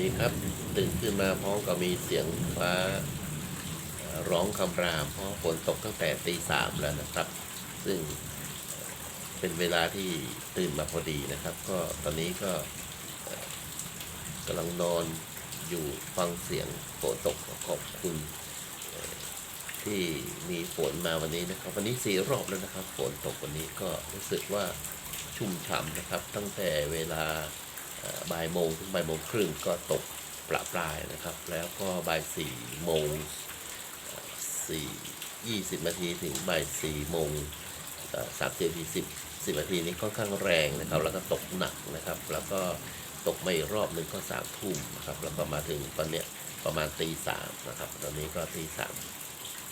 ดีครับตื่นขึ้นมาพร้อมกับมีเสียงฟ้าร้องคำรามเพราะฝนตกตั้งแต่ตีสามแล้วนะครับ ซึ่งเป็นเวลาที่ตื่นมาพอดีนะครับ ก็ตอนนี้ก็กำลังนอนอยู่ฟังเสียงฝนตกขอบคุณ ที่มีฝนมาวันนี้นะครับ วันนี้สี่รอบแล้วนะครับ ฝนตกวันนี้ก็รู้สึกว่าชุ่มฉ่ำนะครับ ตั้งแต่เวลา บ่ายโมงถึงบ่ายโมงครึ่งก็ตกประปรายนะครับ แล้วก็บ่ายสี่โมงสี่ยี่สิบนาทีถึงบ่ายสี่โมงสามสิบนาทีสิบสิบนาทีนี้ค่อนข้างแรงนะครับ แล้วก็ตกหนักนะครับ แล้วก็ตกไมาอีกรอบหนึ่งก็สามทุ่มนะครับ แล้วก็มาถึงตอนเนี้ยประมาณตีสามนะครับ ตอนนี้ก็ตีสาม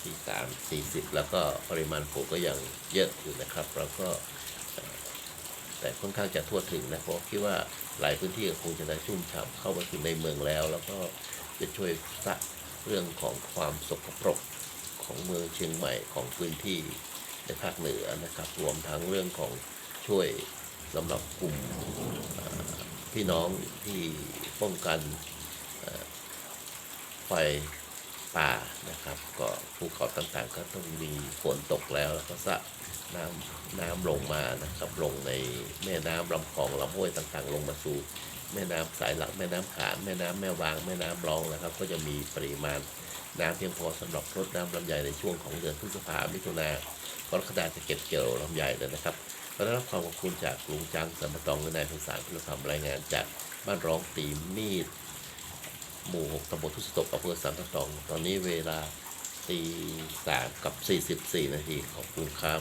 ตีสามสี่สิบแล้วก็ปริมาณฝนก็ยังเยอะอยู่นะครับ แล้วก็ แต่ค่อนข้างจะทั่วถึงนะเพราะคิดว่าหลายพื้นที่ก็คงจะได้ชุ่มฉ่ำเข้ามาถึงในเมืองแล้ว แล้วก็จะช่วยซักเรื่องของความสกปรกของเมืองเชียงใหม่ของพื้นที่ในภาคเหนือนะครับรวมทั้งเรื่องของช่วยสำหรับกลุ่มพี่น้องที่ป้องกันไฟป่านะครับ ก็ภูเขาต่างๆ ก็ต้องมีฝนตกแล้วแล้วก็สะ น้ำน้ำลงมานะครับลงในแม่น้ำลำคลองลำห้วยต่างๆ ลงมาสู่แม่น้ำสายหลักแม่น้ำขามแม่น้ำแม่วางแม่น้ำรองนะครับ ก็จะมีปริมาณน้ำเพียงพอสำหรับรดน้ำลำไยในช่วงของเดือนพฤษภามิถุนากรกฎาจะเก็บเกี่ยวลำไยเลยนะครับก็ได้รับความขอบคุณจากลุงจังสัมปตองและนายพิสารพิรธรรมรายงานจากบ้านร้องตีมีด หมู่หกตำบลทุสตกอำเภอสันปะตอง ตอนนี้เวลาตีสามกับสี่สิบสี่นาทีขอบคุณครับ